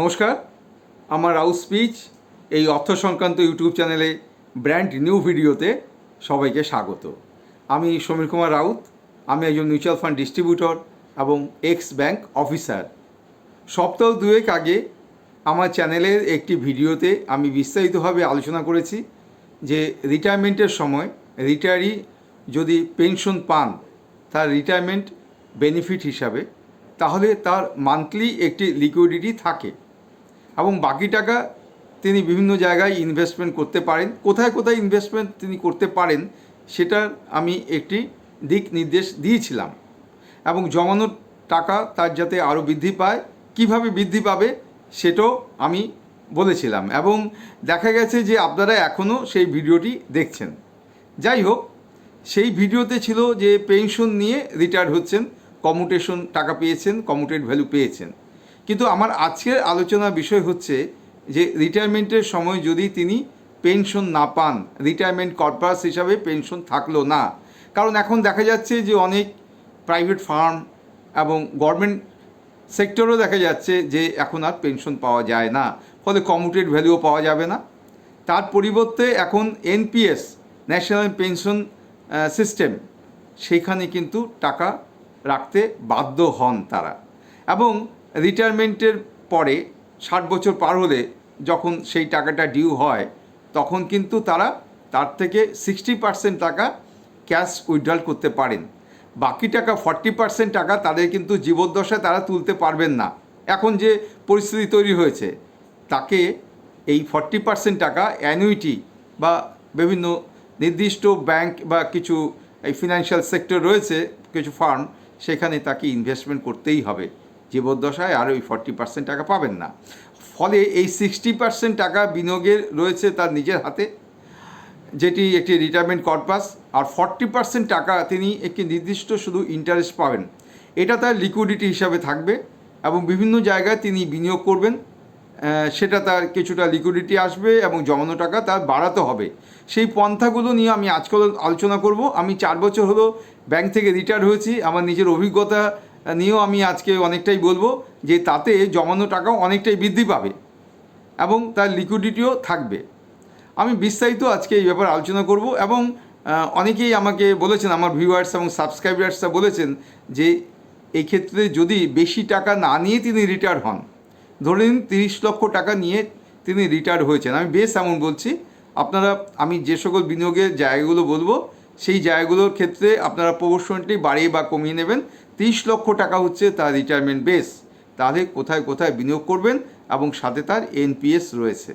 নমস্কার, আমার রাউস স্পিচ এই অর্থ সংক্রান্ত ইউটিউব চ্যানেলে ব্র্যান্ড নিউ ভিডিওতে সবাইকে স্বাগত। আমি সমীর কুমার রাউত, আমি একজন মিউচুয়াল ফান্ড ডিস্ট্রিবিউটর এবং এক্স ব্যাংক অফিসার সপ্তাহ দুয়েক আগে আমার চ্যানেলের একটি ভিডিওতে আমি বিস্তারিতভাবে আলোচনা করেছি যে রিটায়ারমেন্টের সময় রিটায়ারি যদি পেনশন পান, তার রিটায়ারমেন্ট বেনিফিট হিসাবে, তাহলে তার মান্থলি একটি লিকুইডিটি থাকে। এবং বাকি টাকা তিনি বিভিন্ন জায়গায় ইনভেস্টমেন্ট করতে পারেন। কোথায় কোথায় ইনভেস্টমেন্ট তিনি করতে পারেন, সেটার আমি একটি দিক নির্দেশ দিয়েছিলাম। এবং জমানো টাকা তার যাতে আরও বৃদ্ধি পায়, কীভাবে বৃদ্ধি পাবে, সেটাও আমি বলেছিলাম। এবং দেখা গেছে যে আপনারা এখনও সেই ভিডিওটি দেখছেন। যাই হোক, সেই ভিডিওতে ছিল যে পেনশন নিয়ে রিটায়ার হচ্ছেন কমুটেশন টাকা পেয়েছেন কমুটেড ভ্যালু পেয়েছেন। কিন্তু আমার আজকের আলোচনার বিষয় হচ্ছে যে রিটায়ারমেন্টের সময় যদি তিনি পেনশন না পান রিটায়ারমেন্ট কর্পাস হিসাবে পেনশন থাকল না। কারণ এখন দেখা যাচ্ছে যে অনেক প্রাইভেট ফার্ম এবং গভর্নমেন্ট সেক্টরও দেখা যাচ্ছে যে এখন আর পেনশন পাওয়া যায় না। ফলে কমুটেড ভ্যালুও পাওয়া যাবে না। তার পরিবর্তে এখন এনপিএস ন্যাশনাল পেনশন সিস্টেম সেইখানে কিন্তু টাকা রাখতে বাধ্য হন তারা। এবং রিটায়ারমেন্টের পরে ষাট বছর পার হলে যখন সেই টাকাটা ডিউ হয়, তখন কিন্তু তারা তার থেকে সিক্সটি পার্সেন্ট টাকা ক্যাশ উইথড্রল করতে পারেন। বাকি টাকা ফর্টি পার্সেন্ট টাকা তাদের কিন্তু জীবদ্দশায় তারা তুলতে পারবেন না। এখন যে পরিস্থিতি তৈরি হয়েছে, তাকে এই ফর্টি পার্সেন্ট টাকা অ্যানুইটি বা বিভিন্ন নির্দিষ্ট ব্যাংক বা কিছু এই ফিনান্সিয়াল সেক্টর রয়েছে, কিছু ফার্ম সেখানে তাকে ইনভেস্টমেন্ট করতেই হবে। জীবদ্দশায় আর ওই ফর্টি পার্সেন্ট টাকা পাবেন না। ফলে এই সিক্সটি পার্সেন্ট টাকা বিনিয়োগের রয়েছে তার নিজের হাতে, যেটি একটি রিটায়ারমেন্ট কর্পাস আর ফর্টি পার্সেন্ট টাকা তিনি একটি নির্দিষ্ট শুধু ইন্টারেস্ট পাবেন। এটা তার লিকুইডিটি হিসাবে থাকবে এবং বিভিন্ন জায়গায় তিনি বিনিয়োগ করবেন সেটা তার কিছুটা লিকুইডিটি আসবে এবং জমানো টাকা তার বাড়াতে হবে। সেই পন্থাগুলো নিয়ে আমি আজকাল আলোচনা করব। আমি চার বছর হলো ব্যাংক থেকে রিটায়ার হয়েছি। আমার নিজের অভিজ্ঞতা নিয়েও আমি আজকে অনেকটাই বলব যে তাতে জমানো টাকাও অনেকটাই বৃদ্ধি পাবে এবং তার লিকুইডিটিও থাকবে। আমি বিস্তারিত আজকে এই ব্যাপারে আলোচনা করব এবং অনেকেই আমাকে বলেছেন, আমার ভিউয়ার্স এবং সাবস্ক্রাইবার্সরা বলেছেন যে এই ক্ষেত্রে যদি বেশি টাকা না নিয়ে তিনি রিটায়ার হন, ধরে নিন তিরিশ লক্ষ টাকা নিয়ে তিনি রিটায়ার হয়েছেন। আমি বেশ এমন বলছি, আপনারা, আমি যে সকল বিনিয়োগের জায়গাগুলো বলব, সেই জায়গাগুলোর ক্ষেত্রে আপনারা প্রপোর্শনটি বাড়িয়ে বা কমিয়ে নেবেন। তিরিশ লক্ষ টাকা হচ্ছে তার রিটায়ারমেন্ট বেস তাহলে কোথায় কোথায় বিনিয়োগ করবেন এবং সাথে তার এনপিএস রয়েছে।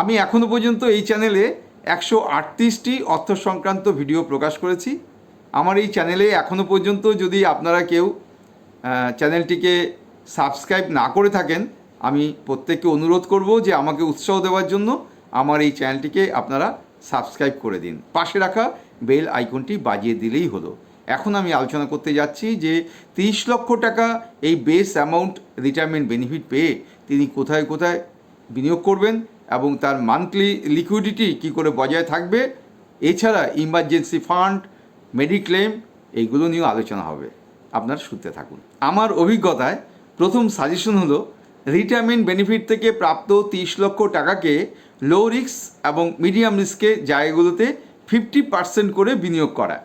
আমি এখনও পর্যন্ত এই চ্যানেলে একশো আটত্রিশটি অর্থ সংক্রান্ত ভিডিও প্রকাশ করেছি। আমার এই চ্যানেলে এখনও পর্যন্ত যদি আপনারা কেউ চ্যানেলটিকে সাবস্ক্রাইব না করে থাকেন, আমি প্রত্যেককে অনুরোধ করব যে আমাকে উৎসাহ দেওয়ার জন্য আমার এই চ্যানেলটিকে আপনারা সাবস্ক্রাইব করে দিন। পাশে রাখা বেল আইকনটি বাজিয়ে দিলেই হলো। এখন আমি আলোচনা করতে যাচ্ছি যে তিরিশ লক্ষ টাকা এই বেস অ্যামাউন্ট রিটায়ারমেন্ট বেনিফিট পেয়ে তিনি কোথায় কোথায় বিনিয়োগ করবেন এবং তার মান্থলি লিকুইডিটি কী করে বজায় থাকবে? এছাড়া ইমার্জেন্সি ফান্ড মেডিক্লেম এইগুলো নিয়েও আলোচনা হবে। আপনারা শুনতে থাকুন। আমার অভিজ্ঞতায় প্রথম সাজেশন হলো রিটায়ারমেন্ট বেনিফিট থেকে প্রাপ্ত তিরিশ লক্ষ টাকাকে লো রিস্ক এবং মিডিয়াম রিস্কের জায়গাগুলোতে ফিফটি পার্সেন্ট করে বিনিয়োগ করা।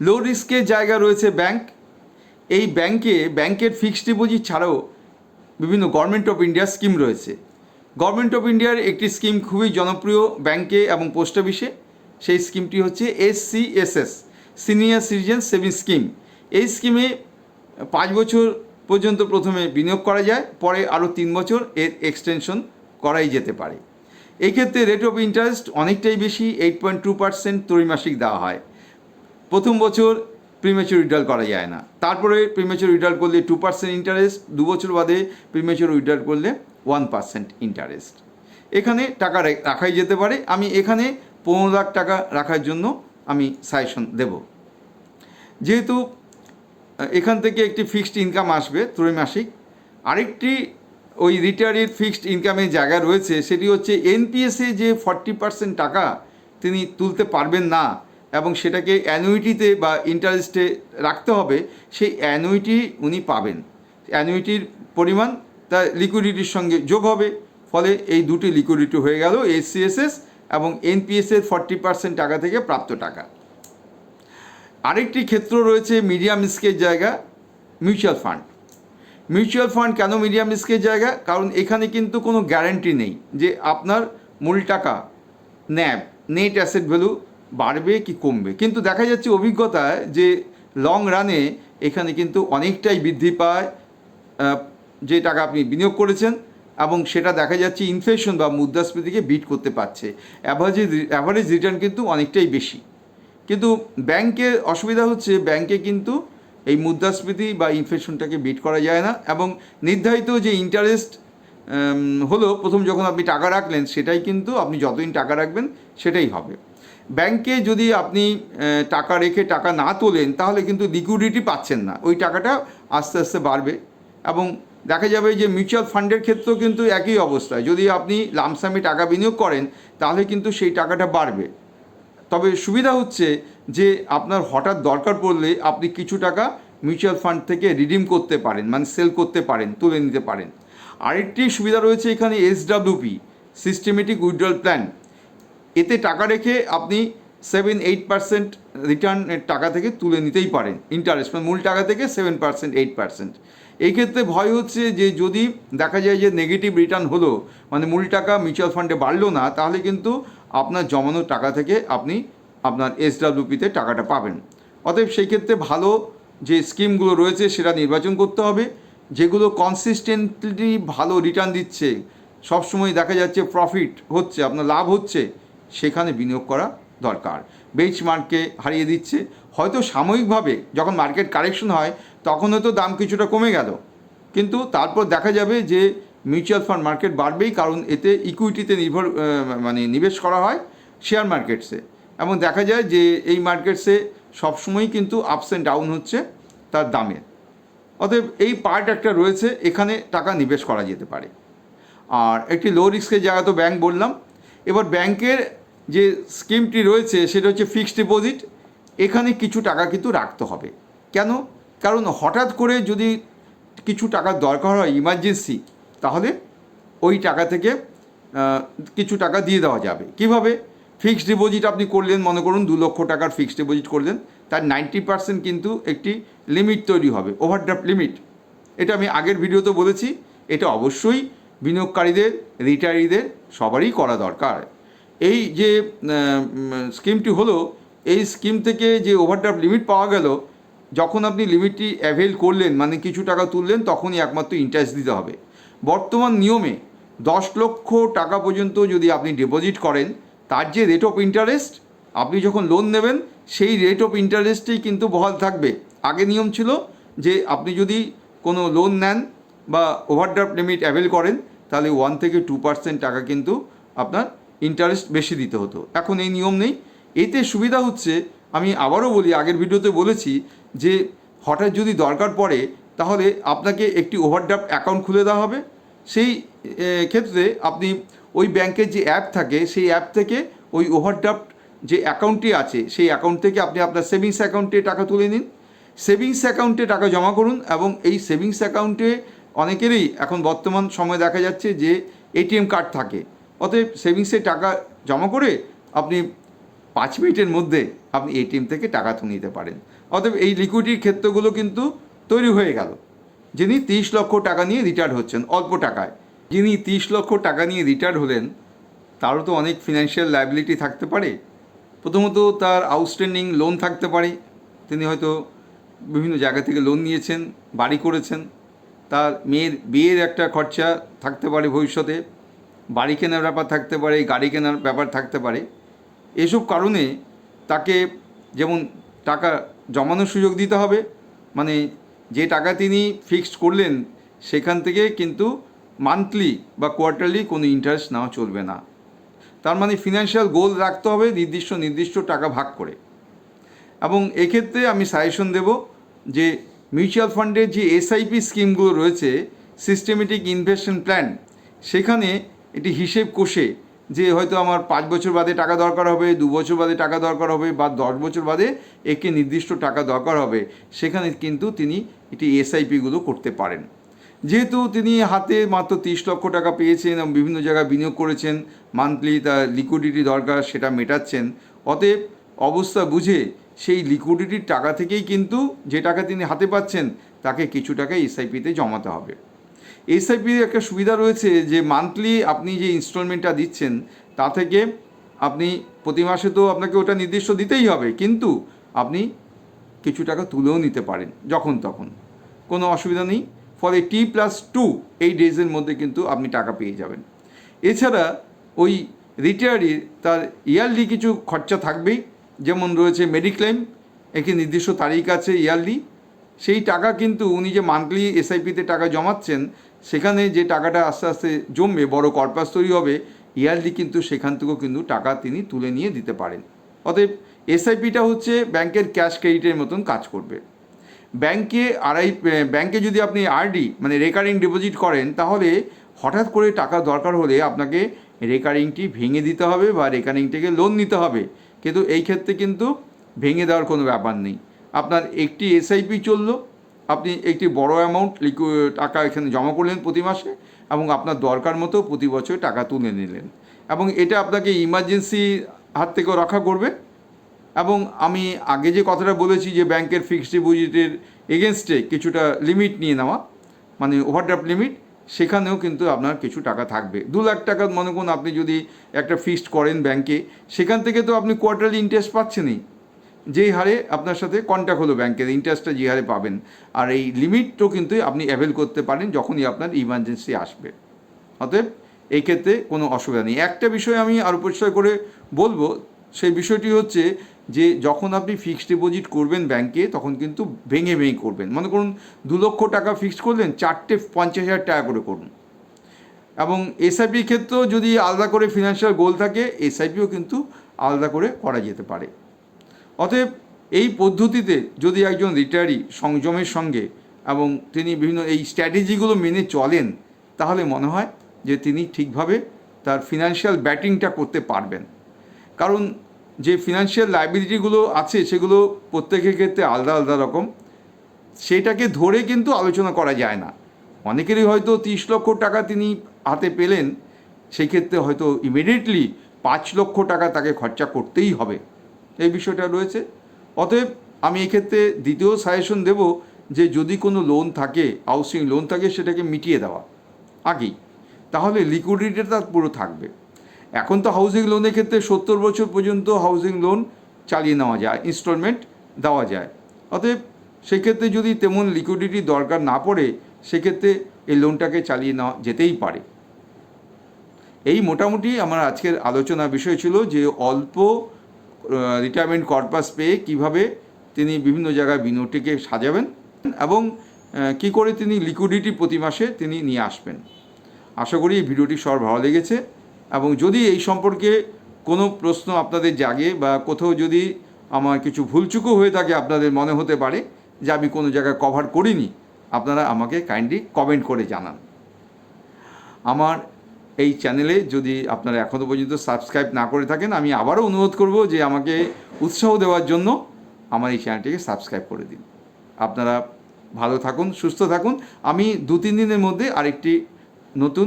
লো রিস্কের জায়গা রয়েছে ব্যাংক। এই ব্যাংকে, ব্যাংকের ফিক্সড ডিপোজিট ছাড়াও বিভিন্ন গভর্নমেন্ট অফ ইন্ডিয়ার স্কিম রয়েছে। গভর্নমেন্ট অফ ইন্ডিয়ার একটি স্কিম খুবই জনপ্রিয় ব্যাংকে এবং পোস্ট অফিসে। সেই স্কিমটি হচ্ছে S C S S senior citizen saving scheme এই স্কিমে পাঁচ বছর পর্যন্ত প্রথমে বিনিয়োগ করা যায়, পরে আরও তিন বছর এর এক্সটেনশন করাই যেতে পারে। এই ক্ষেত্রে রেট অফ ইন্টারেস্ট অনেকটাই বেশি এইট পয়েন্ট টু পার্সেন্ট ত্রৈমাসিক দেওয়া হয়। প্রথম বছর প্রিমেচুর উইড্রল করা যায় না। তারপরে প্রিমেচুর উইড্রল করলে টু পার্সেন্ট ইন্টারেস্ট দু বছর বাদে প্রিমেচুর উইড্রল করলে ওয়ান পার্সেন্ট ইন্টারেস্ট এখানে টাকা রাখাই যেতে পারে। আমি এখানে পনেরো লাখ টাকা রাখার জন্য আমি সাজেশন দেব। যেহেতু এখান থেকে একটি ফিক্সড ইনকাম আসবে ত্রৈমাসিক, আরেকটি ওই রিটায়ারির ফিক্সড ইনকামের জায়গা রয়েছে, সেটি হচ্ছে এনপিএসে যে ফর্টি পার্সেন্ট টাকা তিনি তুলতে পারবেন না এবং সেটাকে অ্যানুইটিতে বা ইন্টারেস্টে রাখতে হবে, সেই অ্যানুইটি উনি পাবেন। অ্যানুইটির পরিমাণ তা লিকুইডিটির সঙ্গে যোগ হবে, ফলে এই দুটি লিকুইডিটি হয়ে গেল এসসিএসএস এবং এনপিএসের ফর্টি পার্সেন্ট টাকা থেকে প্রাপ্ত টাকা। আরেকটি ক্ষেত্র রয়েছে মিডিয়াম রিস্কের জায়গা মিউচুয়াল ফান্ড মিউচুয়াল ফান্ড কেন মিডিয়াম রিস্কের জায়গা? কারণ এখানে কিন্তু কোনো গ্যারান্টি নেই যে আপনার মূল টাকা ন্যাব নেট অ্যাসেট ভ্যালু বাড়বে কি কমবে? কিন্তু দেখা যাচ্ছে অভিজ্ঞতায় যে লং রানে এখানে কিন্তু অনেকটাই বৃদ্ধি পায় যে টাকা আপনি বিনিয়োগ করেছেন এবং সেটা দেখা যাচ্ছে ইনফ্লেশন বা মুদ্রাস্ফীতিকে বিট করতে পারছে। অ্যাভারেজ অ্যাভারেজ রিটার্ন কিন্তু অনেকটাই বেশি। কিন্তু ব্যাংকের অসুবিধা হচ্ছে ব্যাংকে কিন্তু এই মুদ্রাস্ফীতি বা ইনফ্লেশনটাকে বিট করা যায় না এবং নির্ধারিত যে ইন্টারেস্ট হলো প্রথম যখন আপনি টাকা রাখলেন সেটাই কিন্তু আপনি যতদিন টাকা রাখবেন সেটাই হবে। ব্যাংকে যদি আপনি টাকা রেখে টাকা না তোলেন, তাহলে কিন্তু লিকুইডিটি পাচ্ছেন না। ওই টাকাটা আস্তে আস্তে বাড়বে এবং দেখা যাবে যে মিউচুয়াল ফান্ডের ক্ষেত্রেও কিন্তু একই অবস্থায় যদি আপনি লামসামে টাকা বিনিয়োগ করেন, তাহলে কিন্তু সেই টাকাটা বাড়বে। তবে সুবিধা হচ্ছে যে আপনার হঠাৎ দরকার পড়লে আপনি কিছু টাকা মিউচুয়াল ফান্ড থেকে রিডিম করতে পারেন মানে সেল করতে পারেন, তুলে নিতে পারেন। আরেকটি সুবিধা রয়েছে এখানে এসডাব্লিউপি সিস্টেমেটিক উইথড্রল প্ল্যান এতে টাকা রেখে আপনি সেভেন এইট পার্সেন্ট রিটার্নের টাকা থেকে তুলে নিতেই পারেন। ইন্টারেস্ট মানে মূল টাকা থেকে সেভেন পার্সেন্ট এইট পার্সেন্ট এই ক্ষেত্রে ভয় হচ্ছে যে যদি দেখা যায় যে নেগেটিভ রিটার্ন হলো মানে মূল টাকা মিউচুয়াল ফান্ডে বাড়লো না, তাহলে কিন্তু আপনার জমানো টাকা থেকে আপনি আপনার এসডাব্লিউপিতে টাকাটা পাবেন। অতএব সেই ক্ষেত্রে ভালো যে স্কিমগুলো রয়েছে সেটা নির্বাচন করতে হবে, যেগুলো কনসিস্টেন্টলি ভালো রিটার্ন দিচ্ছে। সবসময় দেখা যাচ্ছে প্রফিট হচ্ছে, আপনার লাভ হচ্ছে। সেখানে বিনিয়োগ করা দরকার। বেঞ্চমার্ককে হারিয়ে দিচ্ছে। হয়তো সাময়িকভাবে যখন মার্কেট কারেকশন হয় তখন হয়তো দাম কিছুটা কমে গেল। কিন্তু তারপর দেখা যাবে যে মিউচুয়াল ফান্ড মার্কেট বাড়বেই, কারণ এতে ইকুইটিতে নির্ভর মানে নিবেশ করা হয় শেয়ার মার্কেটসে এবং দেখা যায় যে এই মার্কেটসে সবসময়ই কিন্তু আপস অ্যান্ড ডাউন হচ্ছে তার দামের অতএব এই পার্ট একটা রয়েছে, এখানে টাকা নিবেশ করা যেতে পারে। আর একটি লো রিস্কের জায়গা তো ব্যাংক বললাম এবার ব্যাংকের যে স্কিমটি রয়েছে, সেটা হচ্ছে ফিক্সড ডিপোজিট। এখানে কিছু টাকা কিন্তু রাখতে হবে। কেন? কারণ হঠাৎ করে যদি কিছু টাকার দরকার হয় ইমার্জেন্সি তাহলে ওই টাকা থেকে কিছু টাকা দিয়ে দেওয়া যাবে। কীভাবে? ফিক্সড ডিপোজিট আপনি করলেন, মনে করুন দু লক্ষ টাকার ফিক্সড ডিপোজিট করলেন, তার নাইনটি পার্সেন্ট কিন্তু একটি লিমিট তৈরি হবে, ওভারড্রাফট লিমিট। এটা আমি আগের ভিডিওতে বলেছি, এটা অবশ্যই বিনিয়োগকারীদের রিটায়ারিদের সবারই করা দরকার। এই যে স্কিমটি হলো, এই স্কিম থেকে যে ওভারড্রাফট লিমিট পাওয়া গেল, যখন আপনি লিমিটটি অ্যাভেল করলেন মানে কিছু টাকা তুললেন, তখনই একমাত্র ইন্টারেস্ট দিতে হবে। বর্তমান নিয়মে দশ লক্ষ টাকা পর্যন্ত যদি আপনি ডিপোজিট করেন, তার যে রেট অফ ইন্টারেস্ট আপনি যখন লোন নেবেন, সেই রেট অফ ইন্টারেস্টেই কিন্তু বহাল থাকবে। আগে নিয়ম ছিল যে, আপনি যদি কোনো লোন নেন বা ওভারড্রাফট লিমিট অ্যাভেল করেন, তাহলে ওয়ান থেকে টু পার্সেন্ট টাকা কিন্তু আপনার ইন্টারেস্ট বেশি দিতে হতো। এখন এই নিয়ম নেই। এতে সুবিধা হচ্ছে, আমি আবারও বলি, আগের ভিডিওতে বলেছি যে হঠাৎ যদি দরকার পড়ে, তাহলে আপনাকে একটি ওভারড্রাফট অ্যাকাউন্ট খুলে দেওয়া হবে। সেই ক্ষেত্রে আপনি ওই ব্যাংকের যে অ্যাপ থাকে, সেই অ্যাপ থেকে ওই ওভারড্রাফট যে অ্যাকাউন্টটি আছে, সেই অ্যাকাউন্ট থেকে আপনি আপনার সেভিংস অ্যাকাউন্টে টাকা তুলে নিন। সেভিংস অ্যাকাউন্টে টাকা জমা করুন এবং এই সেভিংস অ্যাকাউন্টে অনেকেরই এখন বর্তমান সময় দেখা যাচ্ছে যে এটিএম কার্ড থাকে। অতএব সেভিংসে টাকা জমা করে আপনি পাঁচ মিনিটের মধ্যে আপনি এটিএম থেকে টাকা তুলে নিতে পারেন। অতএব এই লিকুইডিটির ক্ষেত্রগুলো কিন্তু তৈরি হয়ে গেল। যিনি তিরিশ লক্ষ টাকা নিয়ে রিটায়ার্ড হচ্ছেন, অল্প টাকায়। যিনি তিরিশ লক্ষ টাকা নিয়ে রিটায়ার্ড হলেন, তারও তো অনেক ফিনান্সিয়াল লাইবিলিটি থাকতে পারে। প্রথমত তার আউটস্ট্যান্ডিং লোন থাকতে পারে। তিনি হয়তো বিভিন্ন জায়গা থেকে লোন নিয়েছেন, বাড়ি করেছেন। তার মেয়ের, বিয়ের একটা খরচা থাকতে পারে ভবিষ্যতে, বাড়ি কেনার ব্যাপার থাকতে পারে, গাড়ি কেনার ব্যাপার থাকতে পারে। এসব কারণে তাকে যেমন টাকা জমানোর সুযোগ দিতে হবে মানে যে টাকা তিনি ফিক্সড করলেন, সেখান থেকে কিন্তু মান্থলি বা কোয়ার্টারলি কোনো ইন্টারেস্ট নেওয়া চলবে না। তার মানে ফিনান্সিয়াল গোল রাখতে হবে, নির্দিষ্ট নির্দিষ্ট টাকা ভাগ করে। এবং এক্ষেত্রে আমি সাজেশন দেব যে মিউচুয়াল ফান্ডের যে এসআইপি স্কিমগুলো রয়েছে সিস্টেমেটিক ইনভেস্টমেন্ট প্ল্যান সেখানে এটি হিসেব কষে যে হয়তো আমার পাঁচ বছর বাদে টাকা দরকার হবে, দু বছর বাদে টাকা দরকার হবে, বা দশ বছর বাদে একে নির্দিষ্ট টাকা দরকার হবে, সেখানে কিন্তু তিনি এটি এসআইপিগুলো করতে পারেন। যেহেতু তিনি হাতে মাত্র তিরিশ লক্ষ টাকা পেয়েছেন এবং বিভিন্ন জায়গায় বিনিয়োগ করেছেন মান্থলি তার লিকুইডিটি দরকার সেটা মেটাচ্ছেন, অতএব অবস্থা বুঝে সেই লিকুইডিটির টাকা থেকেই কিন্তু যে টাকা তিনি হাতে পাচ্ছেন, তাকে কিছু টাকা এসআইপিতে জমাতে হবে। এসআইপির একটা সুবিধা রয়েছে যে মান্থলি আপনি যে ইনস্টলমেন্টটা দিচ্ছেন, তা থেকে আপনি প্রতি মাসে তো আপনাকে ওটা নির্দিষ্ট দিতেই হবে, কিন্তু আপনি কিছু টাকা তুলেও নিতে পারেন, যখন তখন। কোনো অসুবিধা নেই। ফলে টি প্লাস টু এই ডেজের মধ্যে কিন্তু আপনি টাকা পেয়ে যাবেন। এছাড়া ওই রিটায়ারির তার ইয়ারলি কিছু খরচা থাকবেই। যেমন রয়েছে মেডিক্লেম একটি নির্দিষ্ট তারিখ আছে ইয়ারলি সেই টাকা কিন্তু উনি যে মান্থলি এসআইপিতে টাকা জমাচ্ছেন, সেখানে যে টাকাটা আস্তে আস্তে জমবে, বড় কর্পাস তৈরি হবে ইয়ারলি কিন্তু সেখান থেকেও কিন্তু টাকা তিনি তুলে নিয়ে দিতে পারেন। অতএব এসআইপিটা হচ্ছে ব্যাংকের ক্যাশ ক্রেডিটের মতন কাজ করবে। ব্যাংকে আড়াই, ব্যাংকে যদি আপনি আরডি মানে রেকারিং ডিপোজিট করেন, তাহলে হঠাৎ করে টাকা দরকার হলে আপনাকে রেকারিংটি ভেঙে দিতে হবে বা রেকারিং থেকে লোন নিতে হবে। কিন্তু এই ক্ষেত্রে কিন্তু ভেঙে দেওয়ার কোনো ব্যাপার নেই। আপনার একটি এসআইপি চলল, আপনি একটি বড় অ্যামাউন্ট লিকু টাকা এখানে জমা করলেন প্রতি মাসে এবং আপনার দরকার মতো প্রতি বছর টাকা তুলে নিলেন এবং এটা আপনাকে ইমার্জেন্সি হাত থেকেও রক্ষা করবে এবং আমি আগে যে কথাটা বলেছি যে ব্যাংকের ফিক্সড ডিপোজিটের এগেনস্টে কিছুটা লিমিট নিয়ে নেওয়া মানে ওভারড্রাফট লিমিট সেখানেও কিন্তু আপনার কিছু টাকা থাকবে। দু লাখ টাকা মনে করুন আপনি যদি একটা ফিক্সড করেন ব্যাংকে সেখান থেকে তো আপনি কোয়ার্টারলি ইন্টারেস্ট পাচ্ছেনই। যেই হারে আপনার সাথে কন্ট্যাক্ট হলো ব্যাংকের ইন্টারেস্টটা যে হারে পাবেন। আর এই লিমিটও কিন্তু আপনি অ্যাভেল করতে পারেন যখনই আপনার ইমার্জেন্সি আসবে। অতএব এই ক্ষেত্রে কোনো অসুবিধা নেই। একটা বিষয় আমি আরও পরিষ্কার করে বলব, সেই বিষয়টি হচ্ছে যে যখন আপনি ফিক্সড ডিপোজিট করবেন ব্যাংকে তখন কিন্তু ভেঙে ভেঙে করবেন। মনে করুন, দু লক্ষ টাকা ফিক্সড করলেন, চারটে পঞ্চাশ হাজার টাকা করে করুন। এবং এসআইপির ক্ষেত্রেও যদি আলাদা করে ফিনান্সিয়াল গোল থাকে এসআইপিও কিন্তু আলাদা করে করা যেতে পারে। অতএব এই পদ্ধতিতে যদি একজন রিটায়ারি সংযমের সঙ্গে এবং তিনি বিভিন্ন এই স্ট্র্যাটেজিগুলো মেনে চলেন, তাহলে মনে হয় যে তিনি ঠিকভাবে তার ফিনান্সিয়াল ব্যাটিংটা করতে পারবেন। কারণ যে ফিনান্সিয়াল লাইবিলিটিগুলো আছে, সেগুলো প্রত্যেকের ক্ষেত্রে আলাদা আলাদা রকম। সেটাকে ধরে কিন্তু আলোচনা করা যায় না। অনেকেরই হয়তো তিরিশ লক্ষ টাকা তিনি হাতে পেলেন সেই ক্ষেত্রে হয়তো ইমিডিয়েটলি পাঁচ লক্ষ টাকা তাকে খরচা করতেই হবে। এই বিষয়টা রয়েছে। অতএব আমি এক্ষেত্রে দ্বিতীয় সাজেশন দেব যে যদি কোনো লোন থাকে হাউসিং লোন থাকে, সেটাকে মিটিয়ে দেওয়া। আগেই। তাহলে লিকুইডিটিটা পুরো থাকবে। এখন তো হাউজিং লোনের ক্ষেত্রে সত্তর বছর পর্যন্ত হাউজিং লোন চালিয়ে নেওয়া যায় ইনস্টলমেন্ট দেওয়া যায়। অতএব সেক্ষেত্রে যদি তেমন লিকুইডিটি দরকার না পড়ে, সেক্ষেত্রে এই লোনটাকে চালিয়ে নেওয়া যেতেই পারে। এই মোটামুটি আমার আজকের আলোচনা বিষয় ছিল যে অল্প রিটায়ারমেন্ট কর্পাস পেয়ে কীভাবে তিনি বিভিন্ন জায়গায় বিনিয়োগটিকে সাজাবেন এবং কি করে তিনি লিকুইডিটি প্রতি মাসে তিনি নিয়ে আসবেন। আশা করি এই ভিডিওটি সবার ভালো লেগেছে। এবং যদি এই সম্পর্কে কোনো প্রশ্ন আপনাদের জাগে বা কোথাও যদি আমার কিছু ভুলচুকও হয়ে থাকে আপনাদের মনে হতে পারে যে আমি কোনো জায়গায় কভার করিনি, আপনারা আমাকে কাইন্ডলি কমেন্ট করে জানান। আমার এই চ্যানেলে যদি আপনারা এখনও পর্যন্ত সাবস্ক্রাইব না করে থাকেন, আমি আবারও অনুরোধ করব যে আমাকে উৎসাহ দেওয়ার জন্য আমার এই চ্যানেলটিকে সাবস্ক্রাইব করে দিন। আপনারা ভালো থাকুন, সুস্থ থাকুন। আমি দু তিন দিনের মধ্যে আরেকটি নতুন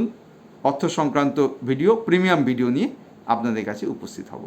অর্থ সংক্রান্ত ভিডিও প্রিমিয়াম ভিডিও নিয়ে আপনাদের কাছে উপস্থিত হব।